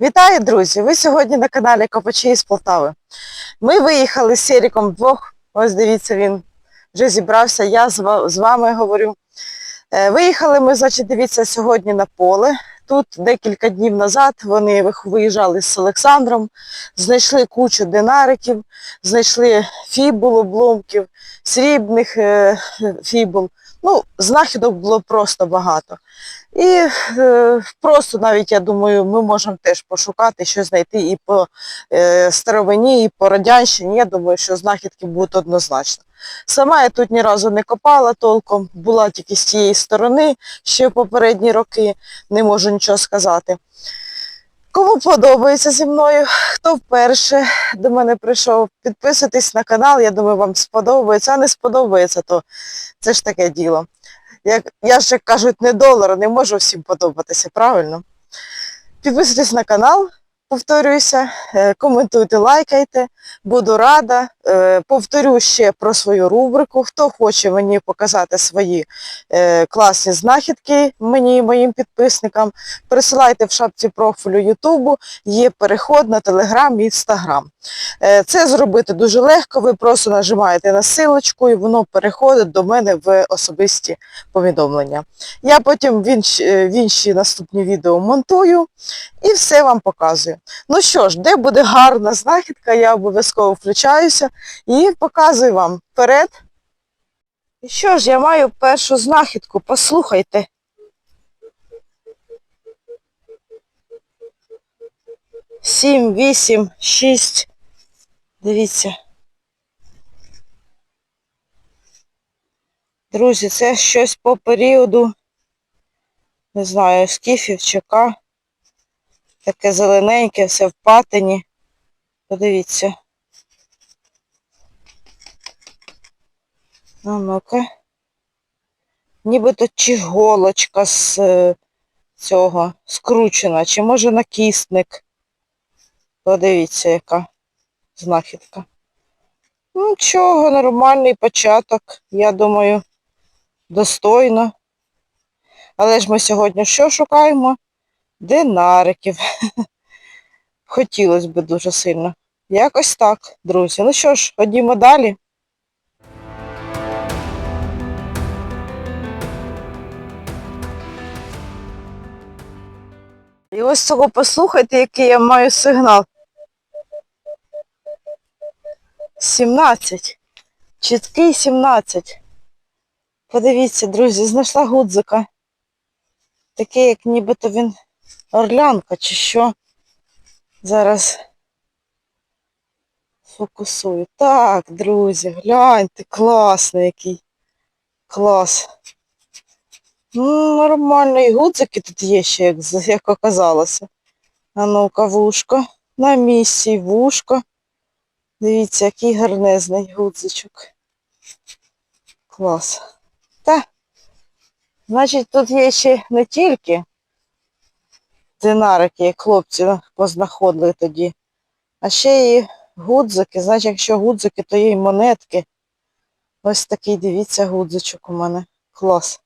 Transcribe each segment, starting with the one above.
Вітаю, друзі! Ви сьогодні на каналі Копачі із Полтави. Ми виїхали з Сіріком вдвох. Ось дивіться, він вже зібрався. Я з вами говорю. Е, Виїхали ми, значить, дивіться, сьогодні на поле. Тут декілька днів назад вони виїжджали з Олександром, знайшли кучу динариків, знайшли фібул, обломків, срібних е, фібул. Ну, знахідок було просто багато. І е, просто навіть, я думаю, ми можемо теж пошукати, що знайти і по е, старовині, і по радянщині. Я думаю, що знахідки будуть однозначно. Сама я тут ні разу не копала толком, була тільки з тієї сторони ще в попередні роки, не можу нічого сказати. Кому подобається зі мною, хто вперше до мене прийшов, підписуйтесь на канал, я думаю, вам сподобається, а не сподобається, то це ж таке діло. Як, я ж як кажуть, не долар, не можу всім подобатися, правильно? Підписуйтесь на канал, повторююся, е, коментуйте, лайкайте, буду рада. Е, Повторю ще про свою рубрику. Хто хоче мені показати свої е, класні знахідки мені і моїм підписникам, присилайте в шапці профілю Ютубу, є переход на Телеграм і Інстаграм. Е, Це зробити дуже легко, ви просто нажимаєте на силочку і воно переходить до мене в особисті повідомлення. Я потім в інші, в інші наступні відео монтую і все вам показую. Ну що ж, де буде гарна знахідка, я обов'язково включаюся і показую вам вперед. І що ж, я маю першу знахідку, послухайте. Сім, вісім, шість. Дивіться. Друзі, це щось по періоду, не знаю, скіфів, ЧК. Таке зелененьке, все в патині. Подивіться. А ну-ка. Нібито чи голочка з е, цього скручена, чи може накісник. Подивіться, яка знахідка. Ну, Нічого, нормальний початок, я думаю, достойно. Але ж ми сьогодні що шукаємо? Динариків. Хотілося б дуже сильно. Якось так, друзі. Ну що ж, ходімо далі. І ось цього послухайте, який я маю сигнал. 17. Чіткий 17. Подивіться, друзі, знайшла гудзика. Такий, як нібито він орлянка чи що. Зараз фокусую. Так, друзі, гляньте, класний який. Клас. Ну, нормально, і гудзики тут є ще, як, як оказалося. А ну-ка, вушко. На місці й вушко. Дивіться, який гарнезний гудзичок. Клас. Та, значить, тут є ще не тільки динарики, як хлопці познаходили тоді, а ще і гудзики. Значить, якщо гудзики, то є і монетки. Ось такий, дивіться, гудзичок у мене. Клас.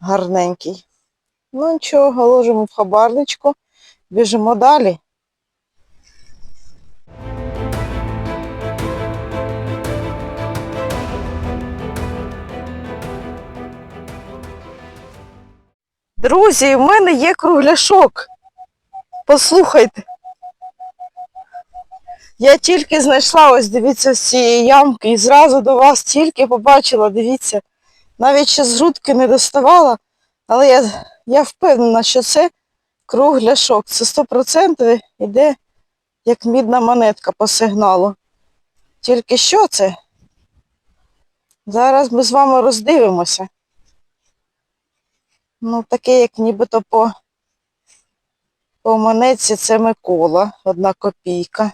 Гарненький. Ну нічого, ложимо в хабарничку, біжимо далі. Друзі, в мене є кругляшок. Послухайте. Я тільки знайшла, ось дивіться, з цієї ямки і зразу до вас тільки побачила, дивіться. Навіть ще з грудки не доставала, але я, я впевнена, що це кругляшок. Це 100% іде як мідна монетка по сигналу. Тільки що це? Зараз ми з вами роздивимося. Ну, таке, як нібито по, по монетці це Микола, одна копійка.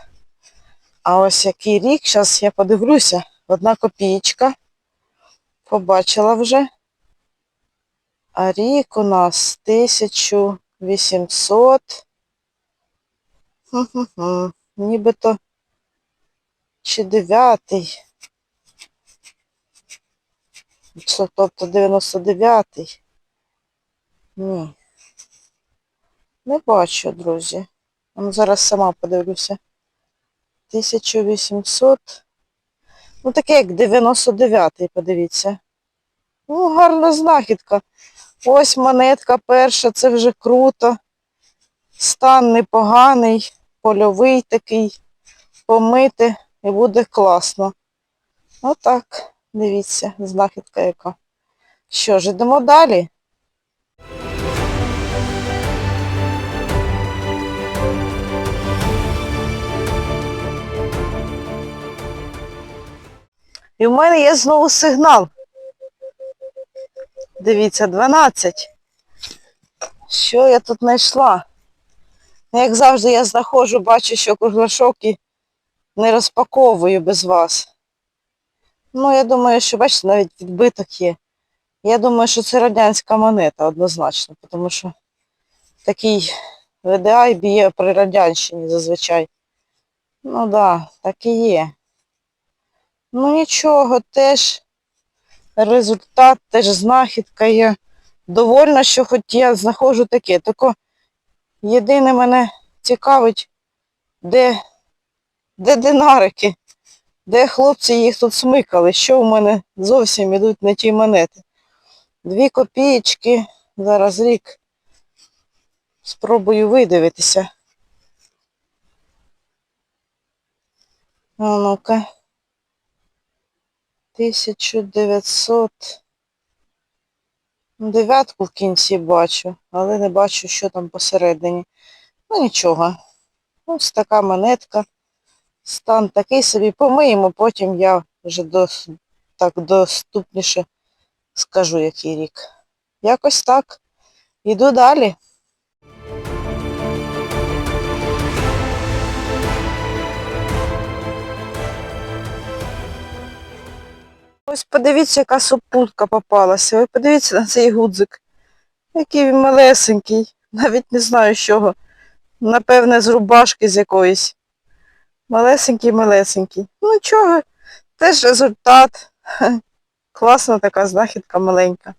А ось який рік, зараз я подивлюся, одна копійка. Побачила вже. А рік у нас 1800. Хм-хм-хм. Нібито чи дев'ятий. Тобто 99-й. Ні. Не бачу, друзі. Ну, зараз сама подивлюся. 1800. Ну, таке як 99-й, подивіться. Ну, гарна знахідка. Ось монетка перша, це вже круто. Стан непоганий, польовий такий, помити і буде класно. Отак, дивіться, знахідка яка. Що ж, йдемо далі. І в мене є знову сигнал. Дивіться, 12. Що я тут знайшла? Ну, Як завжди я знаходжу, бачу, що кругляшок і не розпаковую без вас. Ну, я думаю, що, бачите, навіть відбиток є. Я думаю, що це радянська монета однозначно, тому що такий VDI б'є при радянщині зазвичай. Ну так, да, так і є. Ну нічого, теж результат, теж знахідка є. Довольна, що хоч я знаходжу таке. Тільки єдине мене цікавить, де, де динарики, де хлопці їх тут смикали, що в мене зовсім ідуть на ті монети. Дві копієчки, зараз рік. Спробую видивитися. Ну-ка. 1900. Дев'ятку в кінці бачу, але не бачу, що там посередині. Ну нічого. Ось така монетка. Стан такий собі. Помиємо, потім я вже дос, так доступніше скажу, який рік. Якось так. Іду далі. Ось подивіться, яка супутка попалася. Ви подивіться на цей гудзик. Який він малесенький. Навіть не знаю з чого. Напевне, з рубашки з якоїсь. Малесенький-малесенький. Ну нічого, теж результат. Класна така знахідка маленька.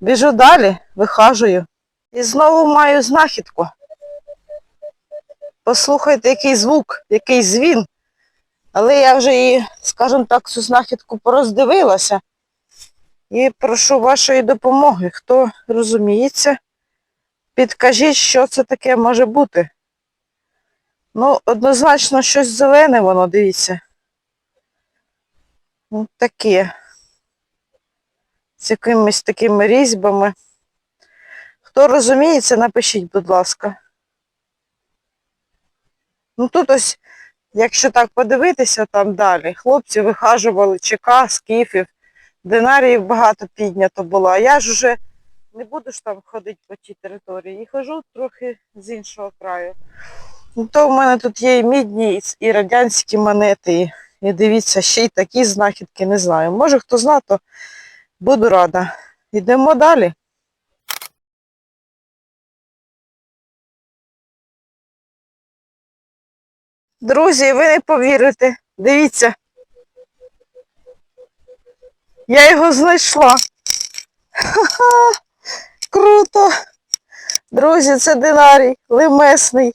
Біжу далі, вихажую. І знову маю знахідку. Послухайте, який звук, який дзвін. Але я вже її, скажімо так, цю знахідку пороздивилася. І прошу вашої допомоги. Хто розуміється, підкажіть, що це таке може бути. Ну, однозначно щось зелене воно, дивіться. Ну, таке. З якимись такими різьбами. Хто розуміється, напишіть, будь ласка. Ну тут ось Якщо так подивитися там далі, хлопці вихажували ЧК, скіфів, динаріїв багато піднято було, а я ж уже не буду ж там ходити по тій території і хожу трохи з іншого краю. Ну, то в мене тут є і мідні, і- радянські монети, і дивіться, ще й такі знахідки, не знаю. Може хто зна, то буду рада. Йдемо далі. Друзі, ви не повірите. Дивіться. Я його знайшла. Ха-ха, круто. Друзі, це динарій, лимесний.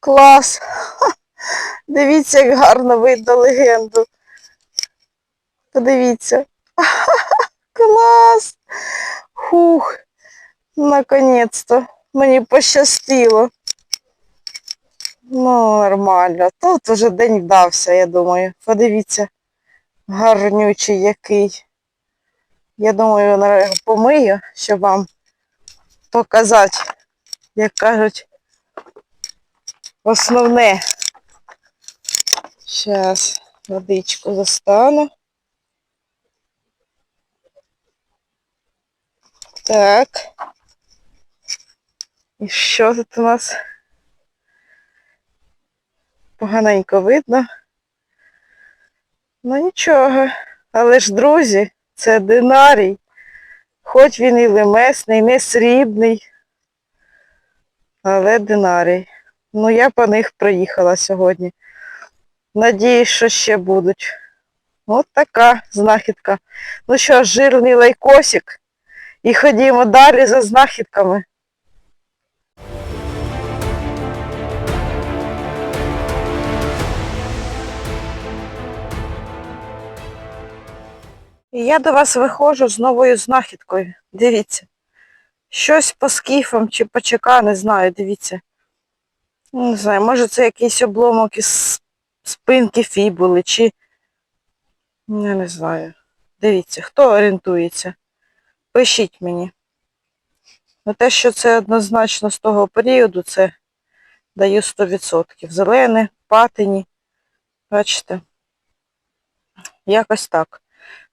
Клас. Ха, Дивіться, як гарно видно легенду. Подивіться. Ха-ха, Клас. Хух. Наконець-то. Мені пощастило. Ну, нормально. Тут вже день вдався, я думаю. Подивіться, гарнючий який. Я думаю, помию, щоб вам показати, як кажуть, основне. Зараз водичку застану. Так. І що тут у нас? Поганенько видно. Ну нічого. Але ж, друзі, це динарій. Хоч він і лимесний, не срібний. Але динарій. Ну я по них приїхала сьогодні. Надіюсь, що ще будуть. От така знахідка. Ну що, жирний лайкосик. І ходімо далі за знахідками. І я до вас виходжу з новою знахідкою. Дивіться. Щось по скіфам чи по ЧК, не знаю, дивіться. Ну, Не знаю, може це якийсь обломок із спинки фібули, чи. Я не знаю. Дивіться, хто орієнтується? Пишіть мені. Ну, те, що це однозначно з того періоду, це даю 100%. Зелене, патині. Бачите? Якось так.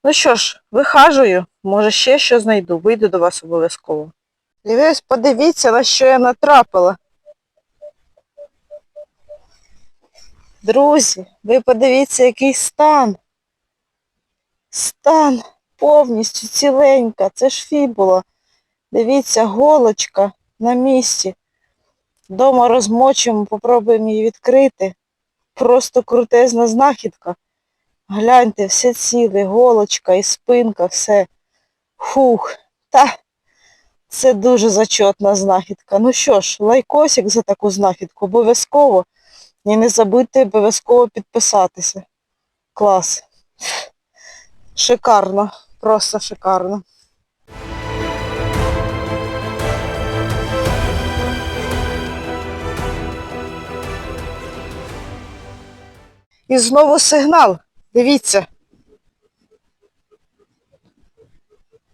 Ну що ж, вихажую, може ще що знайду, вийду до вас обов'язково. І ви ось подивіться, на що я натрапила. Друзі, ви подивіться, який стан. Стан повністю ціленька. Це ж фібула. Дивіться, голочка на місці. Дома розмочимо, попробуємо її відкрити. Просто крутезна знахідка. Гляньте, все ціле, голочка і спинка, все. Фух. Та це дуже зачетна знахідка. Ну що ж, лайкосик за таку знахідку обов'язково. І не забудьте обов'язково підписатися. Клас. Шикарно, просто шикарно. І знову сигнал. Дивіться.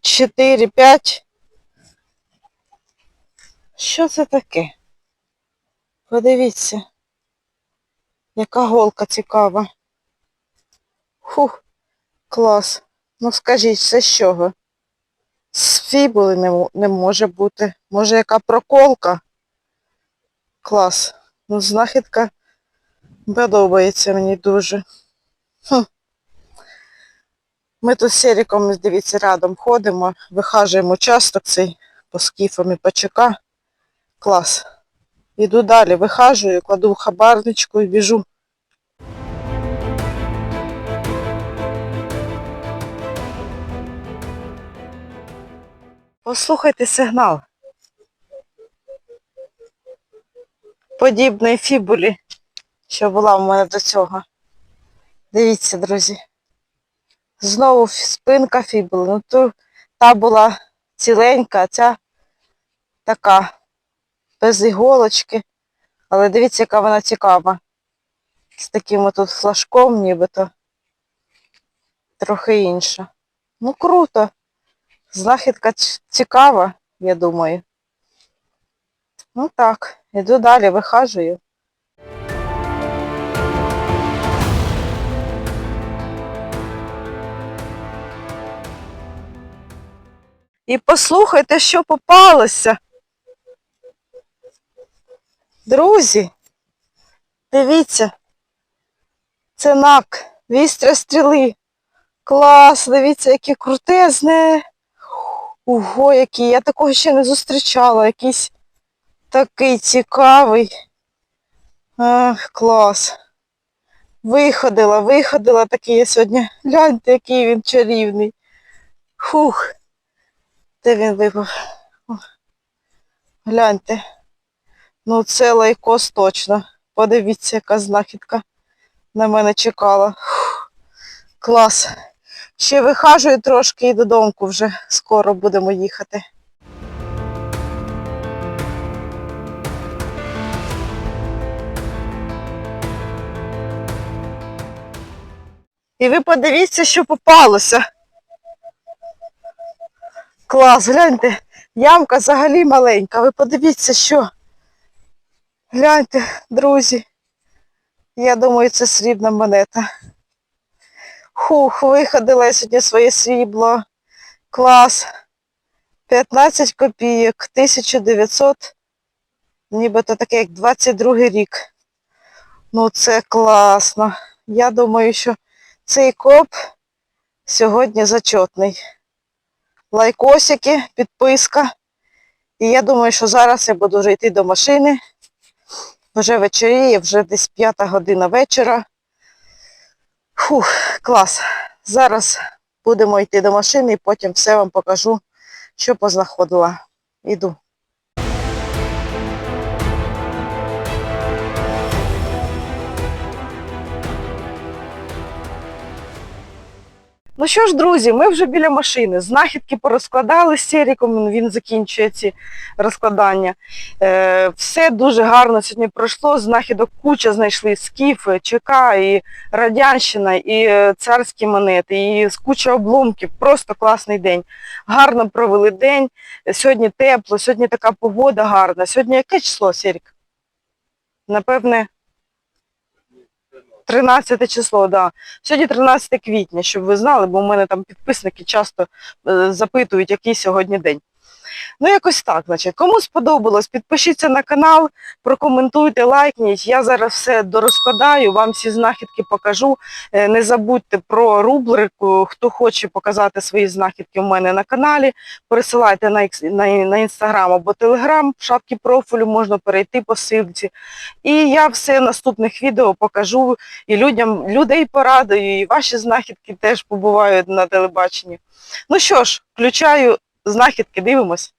4, 5. Що це таке? Подивіться. Яка голка цікава. Фух, клас. Ну скажіть, це з чого? З фібули не, не може бути. Може яка проколка? Клас. Ну, знахідка подобається мені дуже. Хм. Ми тут з Серіком, дивіться, рядом ходимо, вихажуємо участок цей по скіфам і по ЧК. Клас. Іду далі, вихажую, кладу в хабарничку і біжу. Послухайте сигнал. Подібної фібулі, що була в мене до цього. Дивіться, друзі. Знову спинка фібули. Ну ту та була ціленька, а ця така без іголочки. Але дивіться, яка вона цікава. З таким тут флажком нібито. Трохи інша. Ну круто. Знахідка цікава, я думаю. Ну так, іду далі, вихажую. І послухайте, що попалося. Друзі, дивіться, це нак, вістря стріли. Клас, дивіться, яке крутезне. Ого, який, я такого ще не зустрічала, якийсь такий цікавий. Ах, клас. Виходила, виходила такий я сьогодні. Гляньте, який він чарівний. Фух. Де він випав? Гляньте. Ну це лайкос точно. Подивіться, яка знахідка на мене чекала. Клас. Ще вихажую трошки і додому вже скоро будемо їхати. І ви подивіться, що попалося. Клас, гляньте, ямка взагалі маленька. Ви подивіться, що. Гляньте, друзі. Я думаю, це срібна монета. Хух, виходила я сьогодні своє срібло. Клас. 15 копійок, 1900, нібито таке, як 22 рік. Ну це класно. Я думаю, що цей коп сьогодні зачетний. Лайкосики, підписка. І я думаю, що зараз я буду вже йти до машини. Вже вечоріє, вже десь п'ята година вечора. Фух, клас. Зараз будемо йти до машини і потім все вам покажу, що познаходила. Іду. Ну що ж, друзі, ми вже біля машини. Знахідки порозкладали з Серіком, він закінчує ці розкладання. Е, все дуже гарно сьогодні пройшло. Знахідок куча знайшли скіфи, ЧК, і Радянщина, і е, царські монети, і куча обломків. Просто класний день. Гарно провели день. Сьогодні тепло, сьогодні така погода гарна. Сьогодні яке число, Серік? Напевне, 13 число, да. Сьогодні 13 квітня, щоб ви знали, бо у мене там підписники часто е, запитують, який сьогодні день. Ну, якось так, значить. Кому сподобалось, підпишіться на канал, прокоментуйте, лайкніть. Я зараз все дорозкладаю, вам всі знахідки покажу. Е, Не забудьте про рубрику, хто хоче показати свої знахідки у мене на каналі. Пересилайте на, інстаграм або телеграм, в шапці профілю можна перейти по ссылці. І я все в наступних відео покажу і людям, людей порадую, і ваші знахідки теж побувають на телебаченні. Ну що ж, включаю знахідки, дивимось.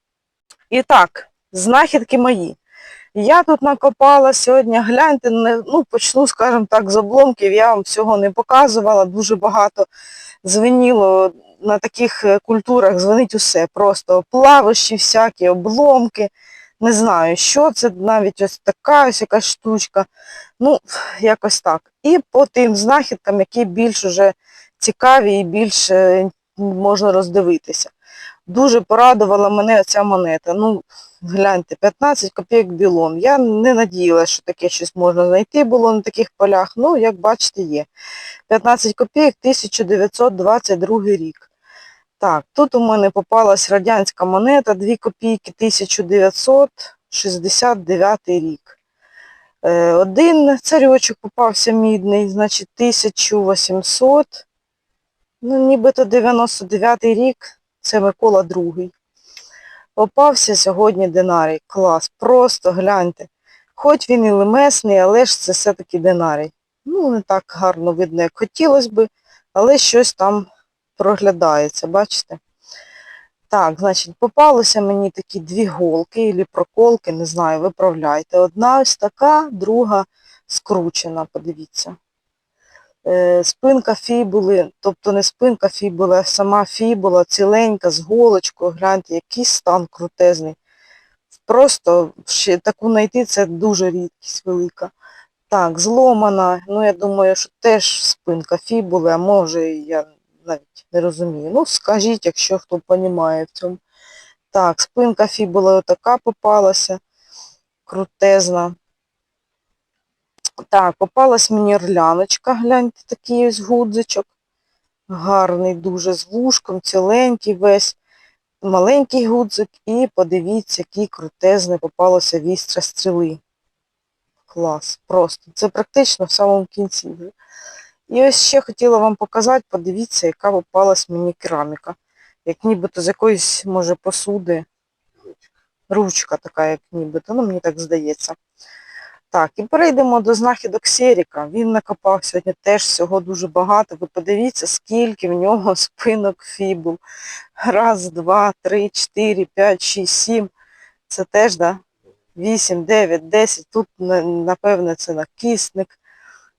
І так, знахідки мої. Я тут накопала сьогодні, гляньте, не, ну почну, скажімо так, з обломків, я вам всього не показувала, дуже багато звеніло на таких е, культурах, звенить усе, просто плавищі всякі, обломки, не знаю, що це, навіть ось така ось якась штучка, ну, якось так. І по тим знахідкам, які більш уже цікаві і більш е, можна роздивитися. Дуже порадувала мене ця монета. Ну, гляньте, 15 копійок білон. Я не надіялася, що таке щось можна знайти було на таких полях. Ну, як бачите, є. 15 копійок 1922 рік. Так, тут у мене попалась радянська монета, 2 копійки 1969 рік. Е, Один царьочок попався мідний, значить 1800, ну нібито 99 рік, це Микола II. Попався сьогодні динарій. Клас, просто гляньте. Хоч він і лимесний, але ж це все-таки динарій. Ну, не так гарно видно, як хотілося би, але щось там проглядається, бачите? Так, значить, попалося мені такі дві голки, або проколки, не знаю, виправляйте. Одна ось така, друга скручена, подивіться. Е, спинка фібули, тобто не спинка фібули, а сама фібула ціленька, з голочкою, гляньте, який стан крутезний. Просто ще таку знайти це дуже рідкість велика. Так, зломана, ну я думаю, що теж спинка фібули, а може я навіть не розумію. Ну, скажіть, якщо хто розуміє в цьому. Так, спинка фібули отака попалася, крутезна. Так, попалась мені орляночка, гляньте, такий ось гудзичок. Гарний, дуже з вушком, ціленький весь, маленький гудзик. І подивіться, який крутезний попалося вістра стріли. Клас, просто. Це практично в самому кінці. І ось ще хотіла вам показати, подивіться, яка попалась мені кераміка. Як нібито з якоїсь, може, посуди. Ручка така, як нібито, ну мені так здається. Так, і перейдемо до знахідок Серіка. Він накопав сьогодні теж всього дуже багато. Ви подивіться, скільки в нього спинок фібул. Раз, два, три, чотири, п'ять, шість, сім. Це теж, да? Вісім, дев'ять, десять. Тут, напевне, це накисник.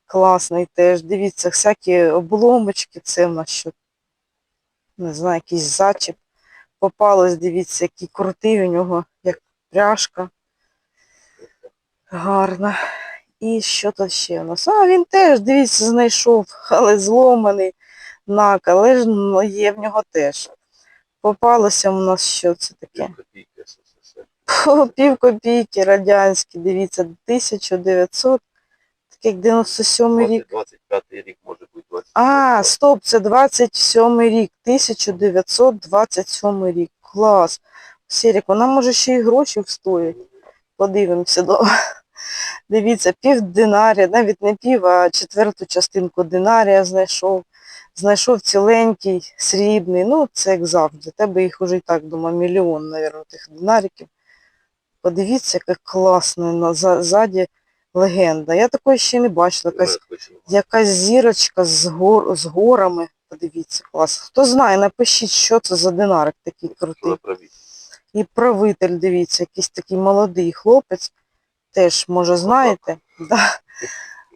Класний теж. Дивіться, всякі обломочки. Це в нас що? Не знаю, якийсь зачіп. Попалось, дивіться, який крутий у нього, як пряжка. Гарна. І що тут ще у нас? А, він теж, дивіться, знайшов, але зломаний нак, але ж ну, є в нього теж. Попалося у нас що це таке? Пів копійки радянські, дивіться, 1900, так як 97 рік. 25 рік може бути 20. А, стоп, це 27 рік, 1927 рік. Клас. Серік, вона може ще й гроші встоїть. Подивимося. до- Дивіться, пів динарія, навіть не пів, а четверту частинку динарія знайшов. Знайшов ціленький, срібний. Ну, це як завжди. Тебе їх уже і так, думаю, мільйон, мабуть, тих динариків. Подивіться, яка класна на- ззаді легенда. Я такої ще не бачила. Якась Якась зірочка з, гор, з горами. Подивіться, клас. Хто знає, напишіть, що це за динарик такий крутий. І правитель, дивіться, якийсь такий молодий хлопець. Теж, може, знаєте, да.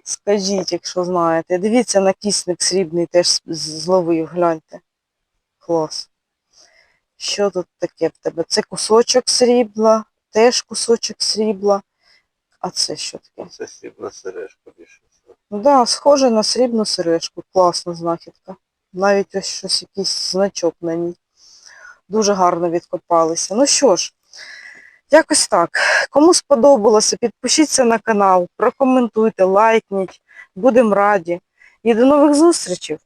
Скажіть, якщо знаєте. Дивіться, накісник срібний теж зловив, гляньте. Клас. Що тут таке в тебе? Це кусочок срібла, теж кусочок срібла. А це що таке? Це срібна сережка більше всього. Ну да, схоже на срібну сережку. Класна знахідка. Навіть ось щось, якийсь значок на ній. Дуже гарно відкопалися. Ну що ж, якось так. Кому сподобалося, підпишіться на канал, прокоментуйте, лайкніть. Будемо раді. І до нових зустрічей!